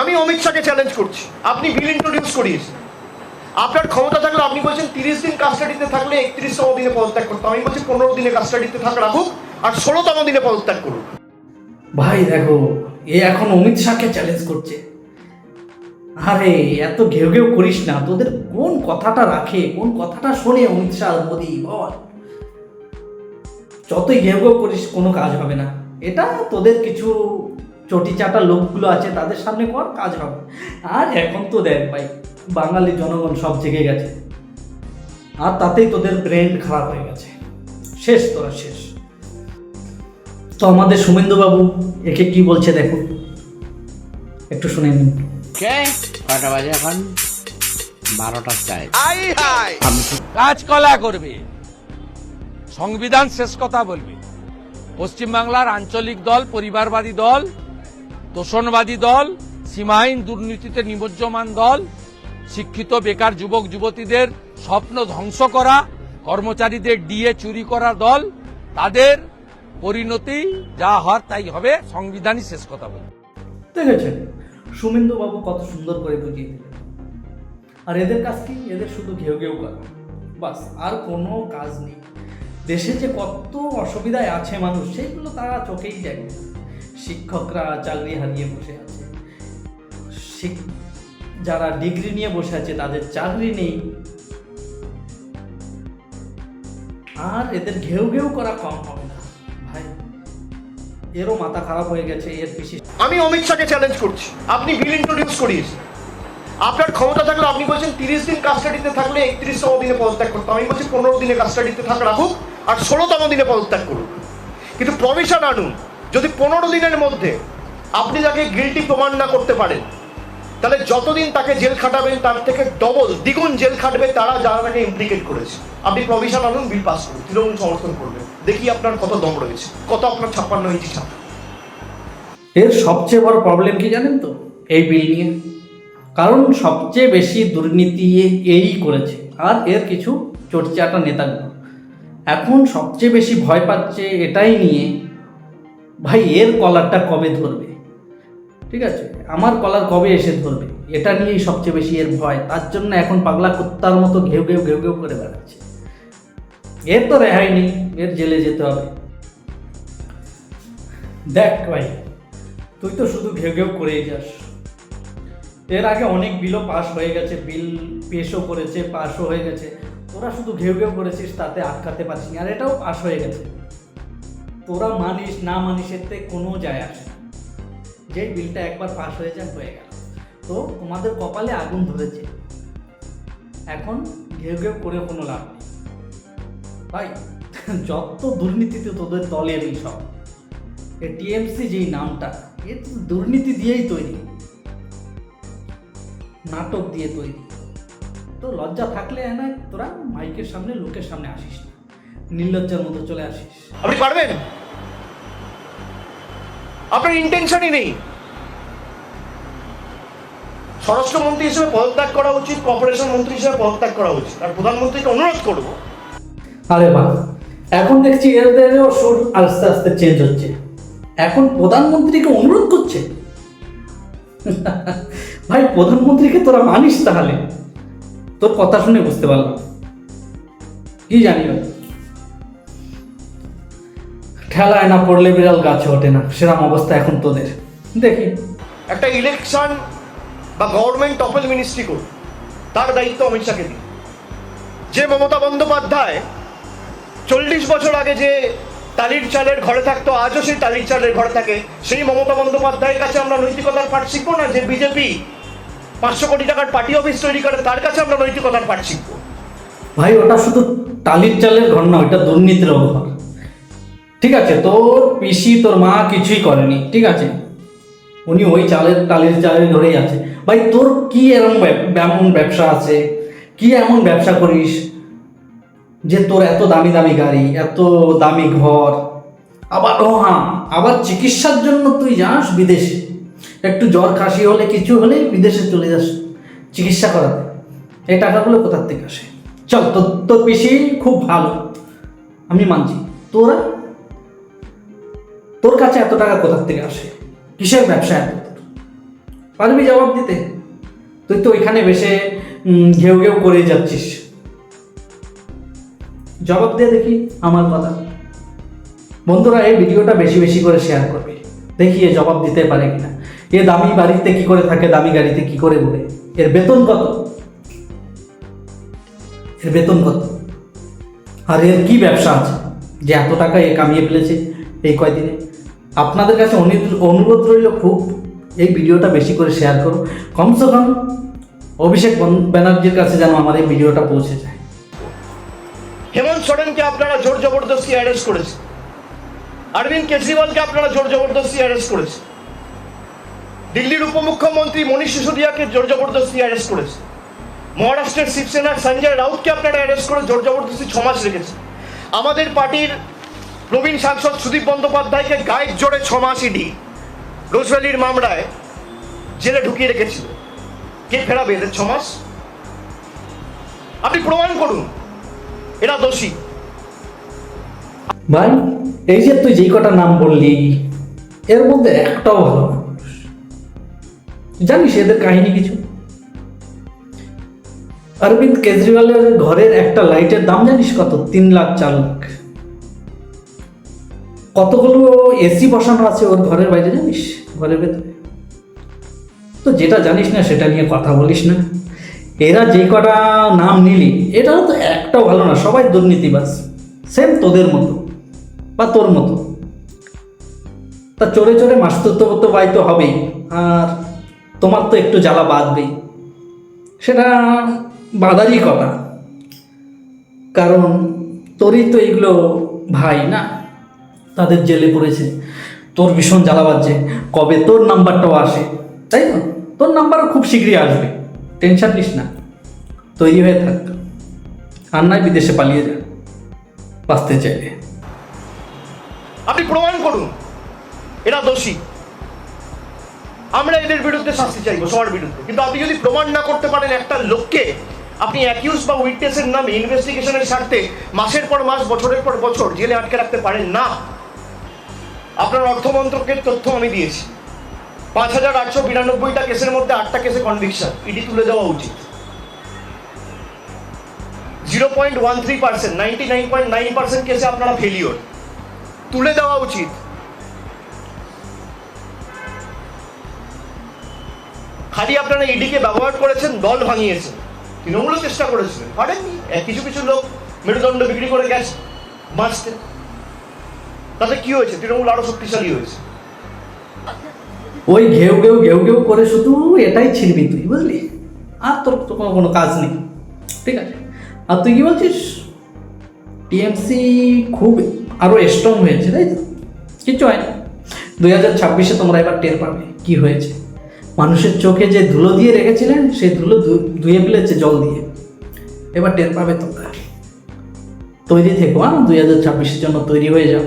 আমি অমিত শাহকে চ্যালেঞ্জ করছি। আপনি বিল ইন্ট্রোডিউস করিয়েছেন। আপনার ক্ষমতা থাকলে আপনি বলছেন তিরিশ দিন কাস্টাডিতে থাকলে একত্রিশতম দিনে পদত্যাগ করতে আমি বলছি পনেরো দিনে কাস্টাডিতে থাক, রাখুক, আর ষোলোতম দিনে পদত্যাগ করুক। ভাই, দেখো, এ এখন অমিত শাহকে চ্যালেঞ্জ করছে। আরে, এত ঘেউ ঘেউ করিস না। তোদের কোন কথাটা রাখে, কোন কথাটা শোনে অমিত শাহ, মোদি, বল। যতই ঘেউ ঘেউ করিস, কোনো কাজ হবে না। এটা তোদের কিছু চটি চাটা লোকগুলো আছে তাদের সামনে কর কাজ হবে। আর এখন তো দেখ ভাই বাঙালি জনগণ সব জেগে গেছে। আর তাতেই তোদের ব্রেন খারাপ হয়ে গেছে। শেষ তোরা শেষ। তো আমাদের সুমেন্দু বাবু একে কি বলছে দেখো? একটু শুনে নিন। কে? কটা বাজে এখন? বারোটার চাই কাজকলা করবে। সংবিধান শেষ কথা বলবে। পশ্চিমবাংলার আঞ্চলিক দল পরিবারবাদী দল তোষণবাদী দল, সীমাহীন দুর্নীতিতে নিমজ্জমান দল, শিক্ষিত, বেকার যুবক, যুবতীদের স্বপ্ন ধ্বংস করা, কর্মচারীদের ডিএ চুরি করা দল, তাদের পরিণতি যা হওয়ার তাই হবে, সংবিধানই শেষ কথা বলে। দেখেছেন? সুমেন্দু বাবু কত সুন্দর করে বুঝিয়ে দিলেন। আর এদের কাজ কি? এদের শুধু ঘেউ ঘেউ করা বাস, আর কোনো কাজ নেই। দেশে যে কত অসুবিধায় আছে মানুষ, সেইগুলো তারা চোখেই দেখে। শিক্ষকরা চাকরি হারিয়ে বসে আছে। যারা ডিগ্রি নিয়ে বসে আছে, তাদের চাকরি নেই। আর এদের ঘেউ ঘেউ করা কম হবে না। ভাই, এরও মাথা খারাপ হয়ে গেছে, এর পিছিয়ে আমি অমিত শাহকে চ্যালেঞ্জ করছি। আপনি বিল ইন্ট্রোডিউস করিয়েছেন। আপনার ক্ষমতা থাকলে আপনি বলছেন তিরিশ দিন কাস্টাডিতে থাকলে একত্রিশতম দিনে পদত্যাগ করতে আমি বলছি পনেরো দিনে কাস্টাডিতে থাক, রাখুক, আর ষোলোতম দিনে পদত্যাগ করুক। কিন্তু প্রভিশন আনুন। যদি পনেরো দিনের মধ্যে আপনি তাকে গিলটি প্রমাণ না করতে পারেন, তাহলে যতদিন তাকে জেল খাটাবেন তার থেকে ডবল দ্বিগুণ জেল খাটবে তারা যারা তাকে ইমপ্লিকেট করেছে। আপনি প্রভিশন আনুন বিল পাস করুন, তৃণমূল সমর্থন করবেন। দেখি আপনার কত দম রয়েছে, কত আপনার ছাপ্পান্ন ইঞ্চি ছাপ। এর সবচেয়ে বড় প্রবলেম কি জানেন তো? এই বিল নিয়ে। কারণ সবচেয়ে বেশি দুর্নীতি এই করেছে। আর এর কিছু চটচাটা নেতাগুলো। এখন সবচেয়ে বেশি ভয় পাচ্ছে এটাই নিয়ে ভাই, এর কলারটা কবে ধরবে? ঠিক আছে? আমার কলার কবে এসে ধরবে? এটা নিয়েই সবচেয়ে বেশি এর ভয়। তার জন্য এখন পাগলা কুত্তার মতো ঘেউ ঘেউ ঘেউ ঘেউ করে বেড়াচ্ছে। এর তো রেহাই নেই। এর জেলে যেতে হবে। দেখ ভাই, তুই তো শুধু ঘেউ ঘেউ করেই যাস। এর আগে অনেক বিলও পাস হয়ে গেছে। বিল পেশও করেছে পাশও হয়ে গেছে। তোরা শুধু ঘেউ ঘেউ করেছিস, তাতে আটকাতে পারছিস। আর এটাও পাস হয়ে গেছে। তোরা মানিস, না মানিস এতে কোনো যায় আসে না। যেই বিলটা একবার পাস হয়ে যায়, হয়ে গেল। তো তোমাদের কপালে আগুন ধরেছে। এখন ঘেউ ঘেউ করে কোনো লাভ নেই। ভাই, যত দুর্নীতিতে তোদের দলের এই সব এ টিএমসি যেই নামটা, এ দুর্নীতি দিয়েই তৈরি। নাটক দিয়ে তৈরি। তো লজ্জা থাকলে না তোরা মাইকের সামনে, লোকের সামনে আসিস নির্লজ্জার মতো চলে আসিস। আপনি পারবেন? আপনার ইন্টেনশনই নেই। স্বরাষ্ট্রমন্ত্রী হিসেবে পদত্যাগ করা উচিত কর্পোরেশন মন্ত্রী হিসেবে পদত্যাগ করা উচিত। আর প্রধানমন্ত্রীকে অনুরোধ করব। আরে বাহ এখন দেখছি এদেরও সুর আস্তে আস্তে চেঞ্জ হচ্ছে। এখন প্রধানমন্ত্রীকে অনুরোধ করছে? ভাই প্রধানমন্ত্রীকে তোরা মানিস তাহলে? তোর কথা শুনে বুঝতে পারলাম। কি জানি ভাই। ঠেলায় না পড়লে বিড়াল গাছে ওঠে না। সেরকম অবস্থা এখন তোদের। দেখি। একটা ইলেকশন বা গভর্নমেন্ট টপল মিনিস্ট্রি করুন তার দায়িত্ব অমিত শাহকে দিন। যে মমতা বন্দ্যোপাধ্যায় চল্লিশ বছর আগে যে তালির চালের ঘরে থাকতো আজও সেই তালির চালের ঘরে থাকে। সেই মমতা বন্দ্যোপাধ্যায়ের কাছে আমরা নৈতিকতার পাঠ শিখব না? যে বিজেপি পাঁচশো কোটি টাকার পার্টি অফিস তৈরি করে তার কাছে আমরা নৈতিকতার পাঠ শিখব। ভাই ওটা শুধু টালির চালের ঘর না ওটা দুর্নীতির ঘর ঠিক আছে, তোর পিসি তোর মা কিছুই করেনি, ঠিক আছে? উনি ওই চালের টালির চালের ধরেই আছে। ভাই, তোর কি এরম এমন ব্যবসা আছে? কি এমন ব্যবসা করিস যে তোর এত দামি দামি গাড়ি, এত দামি ঘর? আবার, ও হ্যাঁ আবার চিকিৎসার জন্য তুই যাস বিদেশে। একটু জ্বর কাশি হলে, কিছু হলে বিদেশে চলে যাস চিকিৎসা করাতে। এই টাকাগুলো কোথার থেকে আসে? চল, তোর তোর পিসি খুব ভালো। আমি মানছি। তোরা তোর কাছে এত টাকা কোথার থেকে আসে? কিসের ব্যবসা এত? পারবি জবাব দিতে? তুই তো ওইখানে বেশে ঘেউ ঘেউ করে যাচ্ছিস। জবাব দিয়ে দেখি আমার কথা। বন্ধুরা, এই ভিডিওটা বেশি বেশি করে শেয়ার করবে। দেখি এ জবাব দিতে পারে কিনা। এ দামি বাড়িতে কি করে থাকে, দামি গাড়িতে কি করে ঘুরে? এর বেতন কত? এর বেতন কত? আর এর কি ব্যবসা আছে? যে এত টাকা এ কামিয়ে ফেলেছে এই কয়দিনে? আপনাদের কাছে অনুরোধ রইল খুব, এই ভিডিওটা বেশি করে শেয়ার করো। কমসে কম অভিষেক ব্যানার্জির কাছে যেন এই ভিডিওটা পৌঁছে যায়। হেমন্ত সোরেনকে আপনারা জোর জবরদস্তি অ্যারেস্ট করেছে। অরবিন্দ কেজরিওয়ালকে আপনারা জোর জবরদস্তি অ্যারেস্ট করেছে। দিল্লির উপমুখ্যমন্ত্রী মনীষ সিসোদিয়াকে জোর জবরদস্তি অ্যারেস্ট করেছে। মহারাষ্ট্রের শিবসেনার সঞ্জয় রাউতকে আপনারা অ্যারেস্ট করে জোর জবরদস্তি ছমাস রেখেছে। আমাদের পার্টির প্রবীণ সাংসদ সুদীপ বন্দ্যোপাধ্যায়কে গায়ের জোরে ছমাস ইডি। রোজভ্যালির মামলায় জেলে ঢুকিয়ে রেখেছিল। কে ফেরাবে এদের ছমাস? আপনি প্রমাণ করুন, এরা দোষী। ভাই, এই যে তুই যেই কটা নাম বললি, এর মধ্যে একটাও ভালো জানিস এদের কাহিনী কিছু? অরবিন্দ কেজরিওয়ালের ঘরের একটা লাইটের দাম জানিস কত? তিন লাখ চার লাখ। কতগুলো এসি বসানো আছে ওর ঘরের বাইরে জানিস? ঘরের ভেতরে। তো যেটা জানিস না, সেটা নিয়ে কথা বলিস না। এরা যে কটা নাম নিলি, এটাও তো একটাও ভালো না, সবাই দুর্নীতিবাস সেম তোদের মতো, বা তোর মতো। তা চড়ে চড়ে মাস্তুত্ব বাই তো হবেই, আর তোমার তো একটু জ্বালা বাঁধবেই। সেটা বাঁধারই কথা। কারণ তোরই তো এগুলো ভাই না? তাদের জেলে পড়েছে। তোর ভীষণ জ্বালা বাজছে। কবে তোর নাম্বারটাও আসে। তাই তো? তোর নাম্বারও খুব শীঘ্রই আসবে। টেনশন নিস না। তৈরি হয়ে থাক। আর নয় বিদেশে পালিয়ে যা বাঁচতে চাইলে। আপনি প্রমাণ করুন। এরা দোষী। আমরা এদের বিরুদ্ধে শাস্তি চাইব, সবার বিরুদ্ধে। কিন্তু আপনি যদি প্রমাণ না করতে পারেন একটা লোককে, আপনি অ্যাকিউজ বা উইটনেসের নামে ইনভেস্টিগেশনের স্বার্থে মাসের পর মাস, বছরের পর বছর জেলে আটকে রাখতে পারেন না। আপনার অর্থমন্ত্রকের তথ্য আমি দিয়েছি। পাঁচ হাজার আটশো বিরানব্বইটা কেসের মধ্যে আটটা কেসে কনভিকশন ইডি তুলে দেওয়া উচিত। Zero point one three percent, ninety nine point nine percent কেসে আপনারা ফেলিওর তুলে দেওয়া উচিত। খালি আপনারা ইডিকে ব্যবহার করেছেন, দল ভাঙিয়েছেন। তৃণমূলও চেষ্টা করেছিলেন। পারেননি। কিছু কিছু লোক মেরুদণ্ড বিক্রি করে গেছে। বাঁচতে। তাতে কি হয়েছে? তৃণমূল আরও শক্তিশালী হয়েছে। ওই ঘেউ ঘেউ ঘেউ ঘেউ করে শুধু এটাই ছিড়বি তুই, বুঝলি? আর তোর তো কোনো কাজ নেই। ঠিক আছে? আর তুই কি বলছিস? টিএমসি খুব আরও স্ট্রং হয়েছে, তাই তো? কিচ্ছু হয় না দুই হাজার ছাব্বিশে তোমরা এবার টের পাবে কি হয়েছে। মানুষের চোখে যে ধুলো দিয়ে রেখেছিলেন, সেই ধুলো ধুয়ে ফেলেছে জল দিয়ে। এবার টের পাবে তোমরা। তৈরি থেকো হ্যাঁ দুই হাজার ছাব্বিশের জন্য তৈরি হয়ে যাও।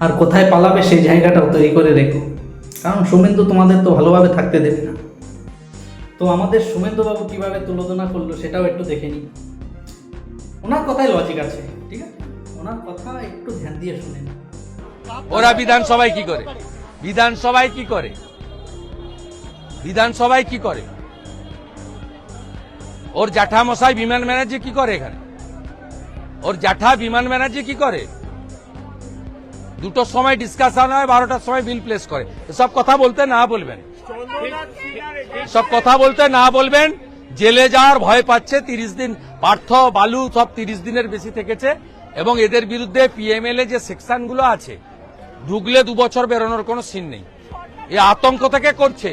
আর কোথায় পালাবে সেই জায়গাটাও তৈরি করে রেখো। কারণ সুমেন্দু তোমাদের তো ভালোভাবে থাকতে দেবে না। তো আমাদের সুমেন্দুবাবু কীভাবে তুলনা করল সেটাও একটু দেখে নিই। ওনার কথায় লজিক আছে, ঠিক আছে? ওনার কথা একটু ধ্যান দিয়ে শুনে ওরা বিধানসভায় কি করে? বিধানসভায় কি করে? বিধানসভায় কি করে? ওর জ্যাঠা মশাই বিমান ব্যানার্জি কি করে এখানে? ওর জ্যাঠা বিমান ব্যানার্জি কি করে? দুটোর সময় ডিসকাশন হয়, বারোটার সময় বিল প্লেস করে। সব কথা বলতে না বলবেন। সব কথা বলতে না বলবেন, জেলে যাওয়ার ভয় পাচ্ছে, তিরিশ দিন, পার্থ, বালু সব তিরিশ দিনের বেশি থেকেছে, এবং এদের বিরুদ্ধে পিএমএল যে সেকশনগুলো আছে, ঢুকলে দু বছর বেরোনোর কোনো সিন নেই। এ আতঙ্ক থেকে করছে।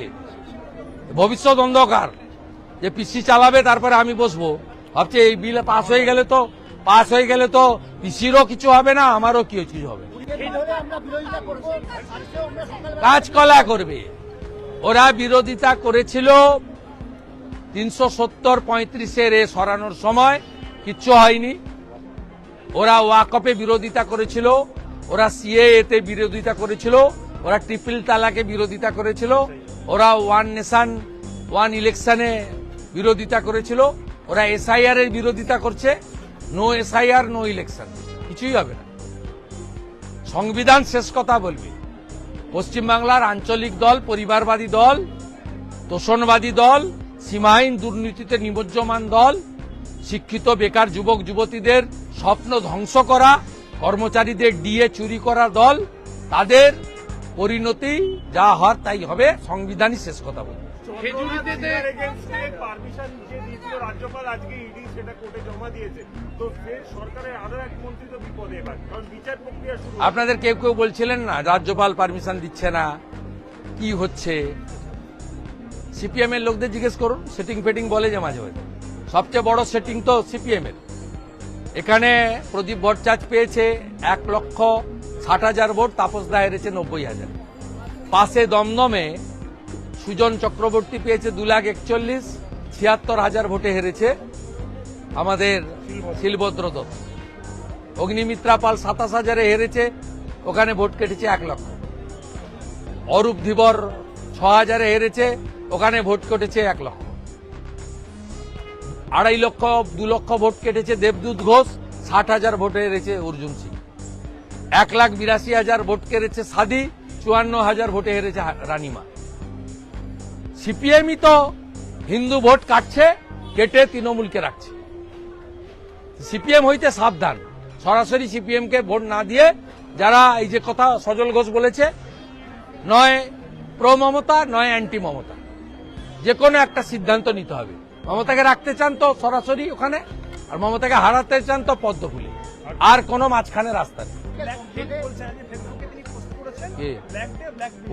ভবিষ্যৎ অন্ধকার। যে পিসি চালাবে, তারপরে আমি বসবো। ভাবছে এই বিল পাস হয়ে গেলে তো পাস হয়ে গেলে তো পিসিরও কিছু হবে না, আমারও কিছু হবে। কাজকলা করবে। ওরা বিরোধিতা করেছিল তিনশো সত্তর পঁয়ত্রিশের এ সরানোর সময়। কিচ্ছু হয়নি। ওরা ওয়াকপে বিরোধিতা করেছিল। ওরা সিএ তে বিরোধিতা করেছিল। ওরা ট্রিপল তালাকে বিরোধিতা করেছিল। ওরা ওয়ান নেশন, ওয়ান ইলেকশনে বিরোধিতা করেছিল। ওরা এসআইআর এর বিরোধিতা করছে। No SIR, no election. কিছুই হবে না। সংবিধান শেষ কথা বলবে। পশ্চিমবাংলার আঞ্চলিক দল পরিবারবাদী দল তোষণবাদী দল সীমাহীন দুর্নীতিতে নিমজ্জমান দল শিক্ষিত বেকার যুবক যুবতীদের স্বপ্ন ধ্বংস করা কর্মচারীদের ডিএ চুরি করা দল তাদের পরিণতি যা হওয়ার তাই হবে সংবিধানই শেষ কথা বলে পারমিশন যে রাজ্যপাল আজকে ইডি সেটা কোর্টে জমা দিয়েছে, তো ফের সরকারের আরও এক মন্ত্রী তো বিপদে এবার, কারণ বিচার প্রক্রিয়া শুরু আপনাদের কেউ কেউ বলছিলেন না, রাজ্যপাল পারমিশন দিচ্ছে না, কি হচ্ছে? সিপিএম এর লোকদের জিজ্ঞেস করুন সেটিং ফেটিং বলে যে মাঝে মাঝে। সবচেয়ে বড় সেটিং তো সিপিএম এর এখানে প্রদীপ ভট্টাচার্য পেয়েছে এক লক্ষ ষাট হাজার ভোট, তাপস দা হেরেছে নব্বই হাজার। পাশে দমদমে সুজন চক্রবর্তী পেয়েছে দু লাখ একচল্লিশ ছিয়াত্তর হাজার ভোটে হেরেছে আমাদের শিলভদ্র দত্ত অগ্নিমিত্রা পাল সাতাশ হাজারে হেরেছে, ওখানে ভোট কেটেছে এক লক্ষ। অরূপ ধীবর ছ হাজারে হেরেছে, ওখানে ভোট কেটেছে এক লক্ষ। আড়াই লক্ষ, দু লক্ষ ভোট কেটেছে দেবদূত ঘোষ, ষাট হাজার ভোটে হেরেছে অর্জুন সিং। এক লাখ বিরাশি হাজার ভোট কেড়েছে সাদি চুয়ান্ন হাজার ভোটে হেরেছে রানিমা। সিপিএমই তো হিন্দু ভোট কাটছে কেটে তৃণমূলকে রাখছে। সিপিএম হইতে সাবধান। সরাসরি সিপিএম কে ভোট না দিয়ে যারা এই যে কথা সজল ঘোষ বলেছে নয় প্রো মমতা নয় অ্যান্টি মমতা। যে কোনো একটা সিদ্ধান্ত নিতে হবে। মমতাকে রাখতে চান তো সরাসরি ওখানে আর মমতাকে হারাতে চান তো পদ্ম ফুলে। আর কোনো মাঝখানে রাস্তা নেই।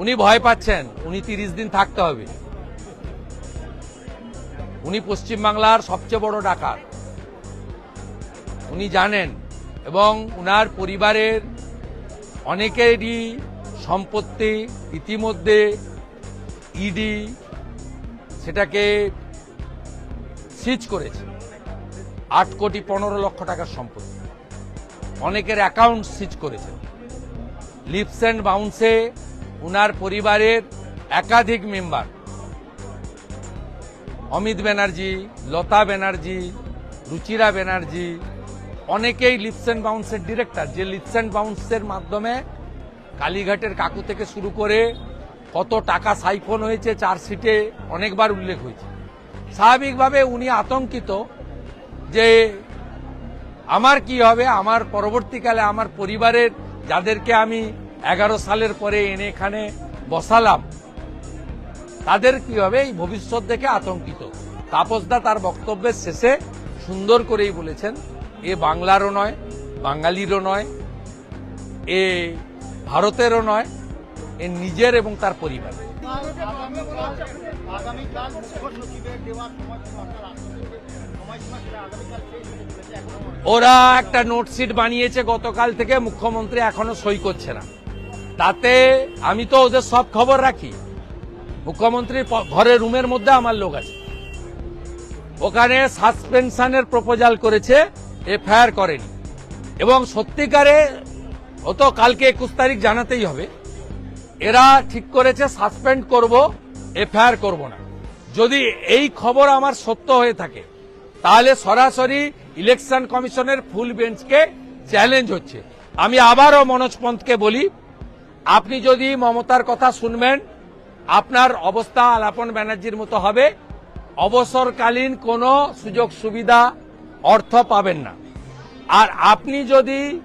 উনি ভয় পাচ্ছেন উনি তিরিশ দিন থাকতে হবে। উনি পশ্চিমবাংলার সবচেয়ে বড় ডাকাত। উনি জানেন এবং উনার পরিবারের অনেকেরই সম্পত্তি ইতিমধ্যে ইডি সেটাকে সিজ করেছে। আট কোটি পনেরো লক্ষ টাকার সম্পত্তি। অনেকের অ্যাকাউন্ট সিজ করেছে। লিপস অ্যান্ড বাউন্সে উনার পরিবারের একাধিক মেম্বার অমিত ব্যানার্জি, লতা ব্যানার্জি, রুচিরা ব্যানার্জি, অনেকেই লিপস অ্যান্ড বাউন্সের ডিরেক্টর, যে লিপস অ্যান্ড বাউন্সের মাধ্যমে কালীঘাটের কাকু থেকে শুরু করে কত টাকা সাইফোন হয়েছে, চার্জশিটে অনেকবার উল্লেখ হয়েছে। স্বাভাবিকভাবে উনি আতঙ্কিত যে আমার কি হবে, আমার পরবর্তীকালে আমার পরিবারের যাদেরকে আমি এগারো সালের পরে এনে এখানে বসালাম তাদের কি হবে? এই ভবিষ্যৎ দেখে আতঙ্কিত। তাপসদা তার বক্তব্যের শেষে সুন্দর করেই বলেছেন, এ বাংলারও নয়, বাঙালিরও নয়, এ ভারতেরও নয়, এ নিজের এবং তার পরিবার। ওরা একটা নোটশিট বানিয়েছে গতকাল থেকে, মুখ্যমন্ত্রী এখনও সই করছে না। তাতে আমি তো ওদের সব খবর রাখি। মুখ্যমন্ত্রীর ঘরের রুমের মধ্যে আমার লোক আছে। ওখানে সাসপেনশনের প্রপোজাল করেছে, এফআইআর করেনি। এবং সত্যিকারে, ও তো কালকে একুশ তারিখ জানাতেই হবে, এরা ঠিক করেছে, সাসপেন্ড করব, এফআইআর করব না। যদি এই খবর আমার সত্য হয়ে থাকে, তাহলে সরাসরি ইলেকশন কমিশনের ফুল বেঞ্চকে চ্যালেঞ্জ হচ্ছে। আমি আবারও মনোজ পন্থকে বলি, আপনি যদি মমতার কথা শুনবেন আপনার অবস্থা আলাপন ব্যানার্জির মতো হবে। অবসরকালীন কোনো সুযোগ সুবিধা অর্থ পাবেন না। আর আপনি যদি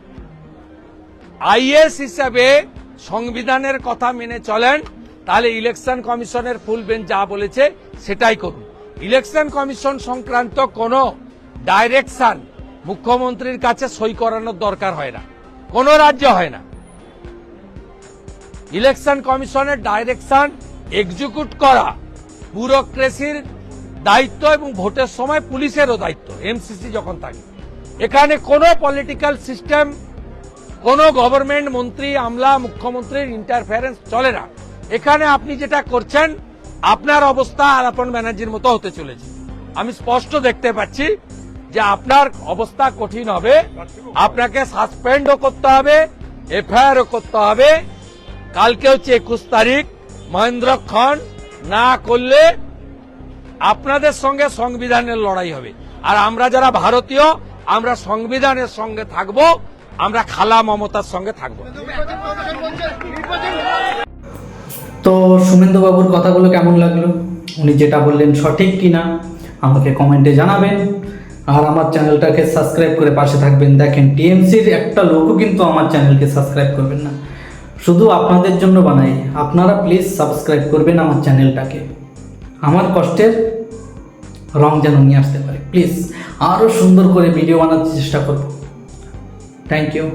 আইএস হিসাবে সংবিধানের কথা মেনে চলেন, তাহলে ইলেকশন কমিশনের ফুল বেঞ্চ যা বলেছে সেটাই করুন। ইলেকশন কমিশন সংক্রান্ত কোনো ডাইরেকশন মুখ্যমন্ত্রীর কাছে সই করানোর দরকার হয় না। কোনো রাজ্য হয় না। ইলেকশন কমিশনের ডাইরেকশন এক্সিকিউট করা। ব্যুরোক্রেসির দায়িত্ব এবং ভোটের সময় পুলিশেরও দায়িত্ব এমসিসি যখন থাকে। এখানে কোনো পলিটিক্যাল সিস্টেম কোনো গভর্নমেন্ট মন্ত্রী, আমলা, মুখ্যমন্ত্রীর ইন্টারফারেন্স চলে না। এখানে আপনি যেটা করছেন, আপনার অবস্থা আলাপন ব্যানার্জির মতো হতে চলেছে। আমি স্পষ্ট দেখতে পাচ্ছি যে আপনার অবস্থা কঠিন হবে, আপনাকে সাসপেন্ডও করতে হবে এফআইআরও করতে হবে। কালকে হচ্ছে একুশ তারিখ মহেন্দ্র খন না করলে আপনাদের সঙ্গে সংবিধানের লড়াই হবে। আর আমরা যারা ভারতীয়, আমরা সংবিধানের সঙ্গে থাকব, আমরা খালা মমতার সঙ্গে থাকব। তো সুমেন্দ্র বাবুর কথাগুলো কেমন লাগল? উনি যেটা বললেন সঠিক কি না আমাকে কমেন্টে জানাবেন। আর আমার চ্যানেলটাকে সাবস্ক্রাইব করে পাশে থাকবেন। দেখেন, টিএমসির একটা লোকও কিন্তু আমার চ্যানেলকে সাবস্ক্রাইব করবেন না। শুধু আপনাদের জন্য বানাই, আপনারা প্লিজ সাবস্ক্রাইব করবেন আমার চ্যানেলটাকে আমার কষ্টের রং যেন নিয়ে আসতে পারে প্লিজ আরও সুন্দর করে ভিডিও বানাতে চেষ্টা করব। Thank you